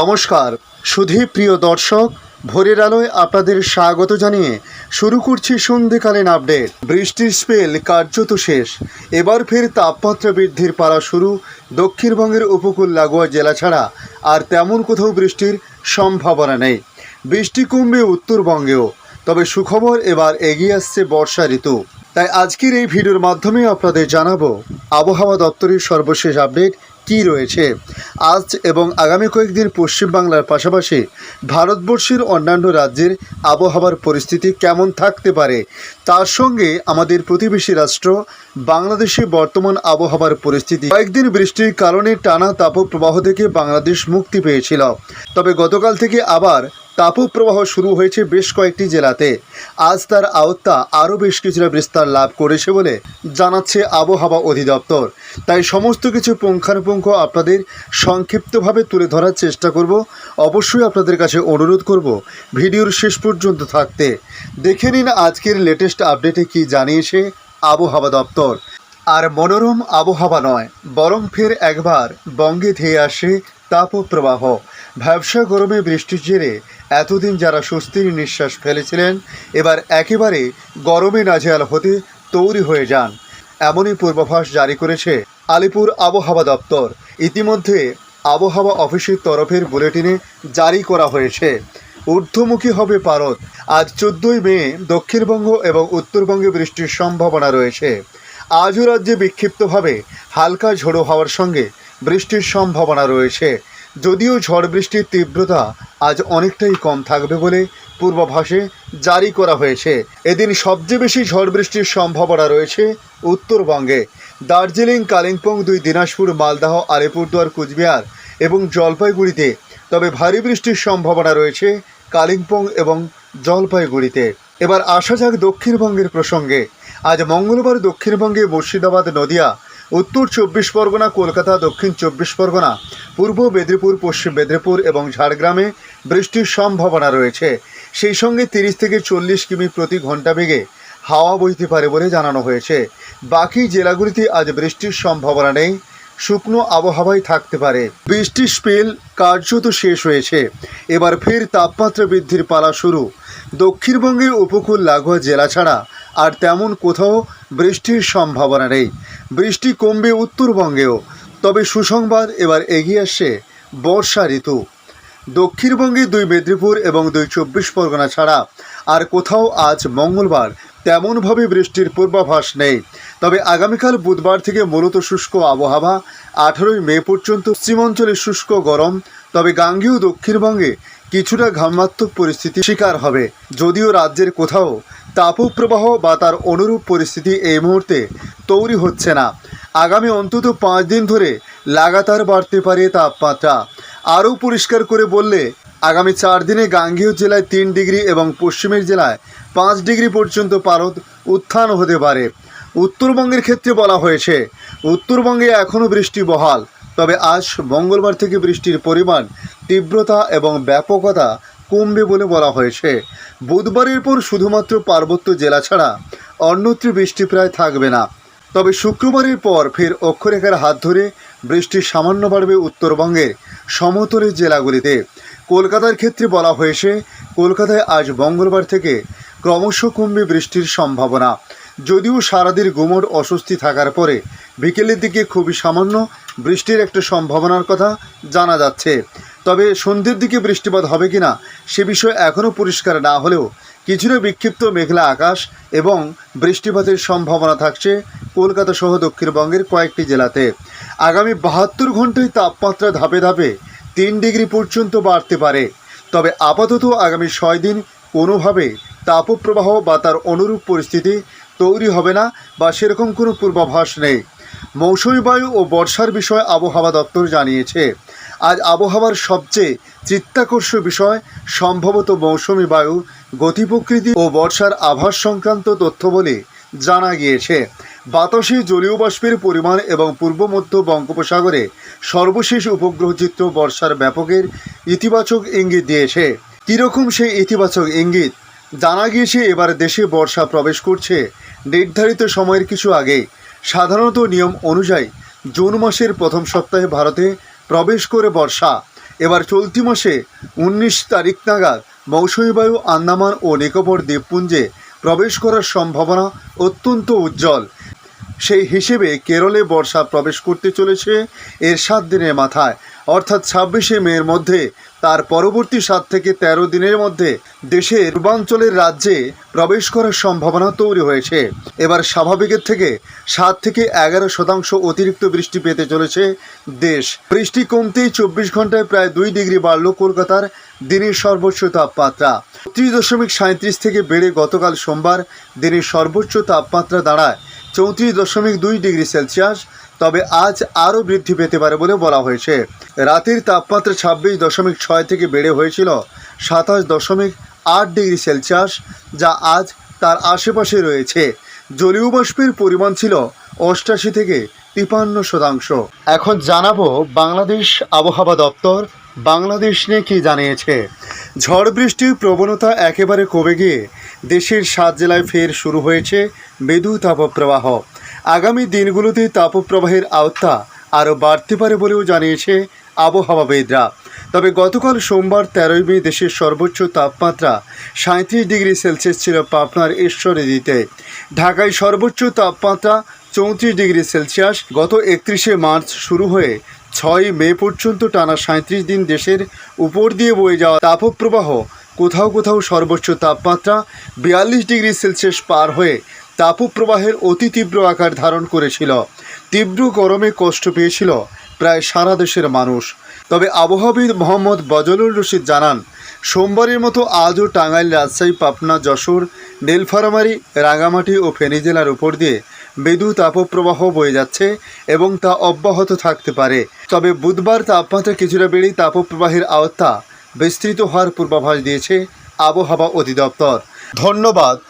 নমস্কার। সুধী প্রিয় দর্শক, ভোরের আলোয় আপনাদের স্বাগত জানিয়ে শুরু করছি সন্ধেকালীন আপডেট। বৃষ্টির স্পেল কার্যত শেষ। এবার ফের তাপমাত্রা বৃদ্ধির পালা শুরু দক্ষিণবঙ্গের উপকূল লাগোয়া জেলা ছাড়া। আর তেমন কোথাও বৃষ্টির সম্ভাবনা নেই। বৃষ্টি কমবে উত্তরবঙ্গেও। তবে সুখবর এবার এগিয়ে আসছে বর্ষা ঋতু। তাই আজকের এই ভিডিওর মাধ্যমে আপনাদের জানাব আবহাওয়া দপ্তরের সর্বশেষ আপডেট কি রয়েছে? আজ এবং আগামী কয়েকদিন পশ্চিমবাংলার পাশাপাশি ভারতবর্ষের অন্যান্য রাজ্যের আবহাওয়ার পরিস্থিতি কেমন থাকতে পারে? তার সঙ্গে আমাদের প্রতিবেশী রাষ্ট্র, বাংলাদেশে বর্তমান আবহাওয়ার পরিস্থিতি। কয়েকদিন বৃষ্টির কারণে টানা তাপপ্রবাহ থেকে বাংলাদেশ মুক্তি পেয়েছিল। তবে গতকাল থেকে আবার তাপপ্রবাহ শুরু হয়েছে বেশ কয়েকটি জেলাতে। আজ তার আওতা আরও বেশ কিছুটা বিস্তার লাভ করেছে বলে জানাচ্ছে আবহাওয়া অধিদপ্তর। তাই সমস্ত কিছু পুঙ্খানুপুঙ্খ আপনাদের সংক্ষিপ্তভাবে তুলে ধরার চেষ্টা করব। অবশ্যই আপনাদের কাছে অনুরোধ করব ভিডিওর শেষ পর্যন্ত থাকতে। দেখে নিন আজকের লেটেস্ট আপডেটে কি জানিয়েছে আবহাওয়া দপ্তর। আর মনোরম আবহাওয়া নয়, বরং ফের একবার বঙ্গে ধেয়ে আসে তাপপ্রবাহ। ব্যবসা গরমে বৃষ্টির জেরে এতদিন যারা স্বস্তির নিঃশ্বাস ফেলেছিলেন, এবার একেবারে গরমে নাজেহাল হতে তৈরি হয়ে যান। এমনই পূর্বাভাস জারি করেছে আলিপুর আবহাওয়া দপ্তর। ইতিমধ্যে আবহাওয়া অফিসের তরফের বুলেটিনে জারি করা হয়েছে। ঊর্ধ্বমুখী হবে পারদ আজ চোদ্দই মে, দক্ষিণবঙ্গ এবং উত্তরবঙ্গে বৃষ্টির সম্ভাবনা রয়েছে। আজও রাজ্যে বিক্ষিপ্তভাবে হালকা ঝোড়ো হওয়ার সঙ্গে বৃষ্টির সম্ভাবনা রয়েছে। যদিও ঝড় বৃষ্টির তীব্রতা আজ অনেকটাই কম থাকবে বলে পূর্বাভাসে জারি করা হয়েছে। এদিন সবচেয়ে বেশি ঝড় বৃষ্টির সম্ভাবনা রয়েছে উত্তরবঙ্গে। দার্জিলিং, কালিম্পং, দুই দিনাজপুর, মালদাহ, আলিপুরদুয়ার, কুচবিহার এবং জলপাইগুড়িতে। তবে ভারী বৃষ্টির সম্ভাবনা রয়েছে কালিম্পং এবং জলপাইগুড়িতে। এবার আসা যাক দক্ষিণবঙ্গের প্রসঙ্গে। আজ মঙ্গলবার দক্ষিণবঙ্গে মুর্শিদাবাদ, নদিয়া, উত্তর চব্বিশ পরগনা, কলকাতা, দক্ষিণ চব্বিশ পরগনা, পূর্ব মেদিনীপুর, পশ্চিম মেদিনীপুর এবং ঝাড়গ্রামে বৃষ্টির সম্ভাবনা রয়েছে। সেই সঙ্গে তিরিশ থেকে চল্লিশ কিমি প্রতি ঘণ্টা বেগে হাওয়া বইতে পারে বলে জানানো হয়েছে। বাকি জেলাগুলিতে আজ বৃষ্টির সম্ভাবনা নেই। শুকনো আবহাওয়াই থাকতে পারে। বৃষ্টির স্পেল কার্যত শেষ হয়েছে। এবার ফের তাপমাত্রা বৃদ্ধির পালা শুরু। দক্ষিণবঙ্গের উপকূল লাগোয়া জেলা ছাড়া আর তেমন কোথাও বৃষ্টির সম্ভাবনা নেই। বৃষ্টি কমবে উত্তরবঙ্গেও। তবে সুসংবাদ এবার এগিয়ে আসছে বর্ষা ঋতু। দক্ষিণবঙ্গে দুই মেদিনীপুর এবং দুই চব্বিশ পরগনা ছাড়া আর কোথাও আজ মঙ্গলবার তেমনভাবে বৃষ্টির পূর্বাভাস নেই। তবে আগামীকাল বুধবার থেকে মূলত শুষ্ক আবহাওয়া, আঠারোই মে পর্যন্ত পশ্চিমাঞ্চলে শুষ্ক গরম, তবে গাঙ্গেয় দক্ষিণবঙ্গে কিছুটা ঘামাত্মক পরিস্থিতি শিকার হবে। যদিও রাজ্যের কোথাও তাপপ্রবাহ বা তার অনুরূপ পরিস্থিতি এই মুহূর্তে তৈরি হচ্ছে না। আগামী অন্তত পাঁচ দিন ধরে লাগাতার বাড়তে পারে তাপমাত্রা। আরও পরিষ্কার করে বললে, আগামী চার দিনে গাঙ্গেয় জেলায় তিন ডিগ্রি এবং পশ্চিমের জেলায় পাঁচ ডিগ্রি পর্যন্ত পারদ উত্থান হতে পারে। উত্তরবঙ্গের ক্ষেত্রে বলা হয়েছে, উত্তরবঙ্গে এখনও বৃষ্টি বহাল, তবে আজ মঙ্গলবার থেকে বৃষ্টির পরিমাণ তীব্রতা এবং ব্যাপকতা কমবে বলে বলা হয়েছে। বুধবারের পর শুধুমাত্র পার্বত্য জেলা ছাড়া অন্যত্র বৃষ্টি প্রায় থাকবে না। তবে শুক্রবারের পর ফের অক্ষরেখার হাত ধরে বৃষ্টি সামান্য বাড়বে উত্তরবঙ্গের সমতলের জেলাগুলিতে। কলকাতার ক্ষেত্রে বলা হয়েছে, কলকাতায় আজ মঙ্গলবার থেকে ক্রমশ কমবে বৃষ্টির সম্ভাবনা। যদিও সারাদিন গুমট অস্বস্তি থাকার পরে বিকেলের দিকে খুবই সামান্য বৃষ্টির একটা সম্ভাবনার কথা জানা যাচ্ছে। তবে সন্ধ্যের দিকে বৃষ্টিপাত হবে কিনা সে বিষয়ে এখনও পরিষ্কার না হলেও কিছুটা বিক্ষিপ্ত মেঘলা আকাশ এবং বৃষ্টিপাতের সম্ভাবনা থাকছে কলকাতা সহ দক্ষিণবঙ্গের কয়েকটি জেলাতে। আগামী বাহাত্তর ঘন্টায় তাপমাত্রা ধাপে ধাপে তিন ডিগ্রি পর্যন্ত বাড়তে পারে। তবে আপাতত আগামী ছয় দিন কোনোভাবে তাপপ্রবাহ বা তার অনুরূপ পরিস্থিতি তৈরি হবে না বা সেরকম কোনো পূর্বাভাস নেই। মৌসুমী বায়ু ও বর্ষার বিষয়ে আবহাওয়া দপ্তর জানিয়েছে। আজ আবহাওয়ার সবচেয়ে চিত্তাকর্ষ বিষয় সম্ভবত মৌসুমী বায়ু গতি প্রকৃতি ও বর্ষার আভাস সংক্রান্ত তথ্য বলে জানা গিয়েছে। বাতাসে জলীয় বাষ্পের পরিমাণ এবং পূর্ব মধ্য বঙ্গোপসাগরে সর্বশেষ উপগ্রহ চিত্র বর্ষার ব্যাপকের ইতিবাচক ইঙ্গিত দিয়েছে। কীরকম সেই ইতিবাচক ইঙ্গিত? জানা গিয়েছে এবার দেশে বর্ষা প্রবেশ করছে নির্ধারিত সময়ের কিছু আগে। সাধারণত নিয়ম অনুযায়ী জুন মাসের প্রথম সপ্তাহে ভারতে প্রবেশ করে বর্ষা। এবার চলতি মাসে উনিশ তারিখ নাগাদ মৌসুমী বায়ু আন্দামান ও নিকোবর দ্বীপপুঞ্জে প্রবেশ করার সম্ভাবনা অত্যন্ত উজ্জ্বল। সেই হিসেবে কেরলে বর্ষা প্রবেশ করতে চলেছে এর সাত দিনের মাথায়। অর্থাৎ ছাব্বিশে মের মধ্যে। তার পরবর্তী সাত থেকে ১৩ দিনের মধ্যে দেশের পূর্বাঞ্চলের রাজ্যে প্রবেশ করার সম্ভাবনা তৈরি হয়েছে। এবার স্বাভাবিকের থেকে সাত থেকে এগারো শতাংশ অতিরিক্ত বৃষ্টি পেতে চলেছে দেশ। বৃষ্টি কমতেই চব্বিশ ঘন্টায় প্রায় দুই ডিগ্রি বাড়ল কলকাতার দিনের সর্বোচ্চ তাপমাত্রা। ত্রিশ দশমিক সাঁত্রিশ থেকে বেড়ে গতকাল সোমবার দিনের সর্বোচ্চ তাপমাত্রা দাঁড়ায় চৌত্রিশ দশমিক দুই ডিগ্রি সেলসিয়াস। তবে আজ আরও বৃদ্ধি পেতে পারে বলে বলা হয়েছে। রাতের তাপমাত্রা ছাব্বিশ দশমিক ছয় থেকে বেড়ে হয়েছিল সাতাশ দশমিক আট ডিগ্রি সেলসিয়াস, যা আজ তার আশেপাশে রয়েছে। জলীয় বাষ্পের পরিমাণ ছিল অষ্টাশি থেকে তিপান্ন শতাংশ। এখন জানাব বাংলাদেশ আবহাওয়া দপ্তর বাংলাদেশ নিয়ে কী জানিয়েছে। ঝড় বৃষ্টির প্রবণতা একেবারে কমে গিয়ে দেশের সাত জেলায় ফের শুরু হয়েছে মৃদু তাপপ্রবাহ। আগামী দিনগুলোতে তাপপ্রবাহের আওতা আরও বাড়তে পারে বলেও জানিয়েছে আবহাওয়াবিদরা তবে গতকাল সোমবার তেরোই মে দেশের সর্বোচ্চ তাপমাত্রা সাঁত্রিশ ডিগ্রি সেলসিয়াস ছিল পাবনার ঈশ্বরদীতে ঢাকায় সর্বোচ্চ তাপমাত্রা চৌত্রিশ ডিগ্রি সেলসিয়াস। গত একত্রিশে মার্চ শুরু হয়ে ছয় মে পর্যন্ত টানা সাঁত্রিশ দিন দেশের উপর দিয়ে বয়ে যাওয়া তাপপ্রবাহ কোথাও কোথাও সর্বোচ্চ তাপমাত্রা বিয়াল্লিশ ডিগ্রি সেলসিয়াস পার হয়ে তাপপ্রবাহের অতি তীব্র আকার ধারণ করেছিল। তীব্র গরমে কষ্ট পেয়েছিল প্রায় সারা দেশের মানুষ। তবে আবহাওয়াবিদ মোহাম্মদ বজলুল রশিদ জানান, সোমবারের মতো আজও টাঙ্গাইল রাজশাহী, পাবনা, যশোর নীলফামারী রাঙামাটি ও ফেনী জেলার উপর দিয়ে মৃদু তাপপ্রবাহ বয়ে যাচ্ছে এবং তা অব্যাহত থাকতে পারে। তবে বুধবার তাপমাত্রা কিছুটা বেড়েই তাপপ্রবাহের আওতা বিস্তৃত হওয়ার পূর্বাভাস দিয়েছে আবহাওয়া অধিদপ্তর। ধন্যবাদ।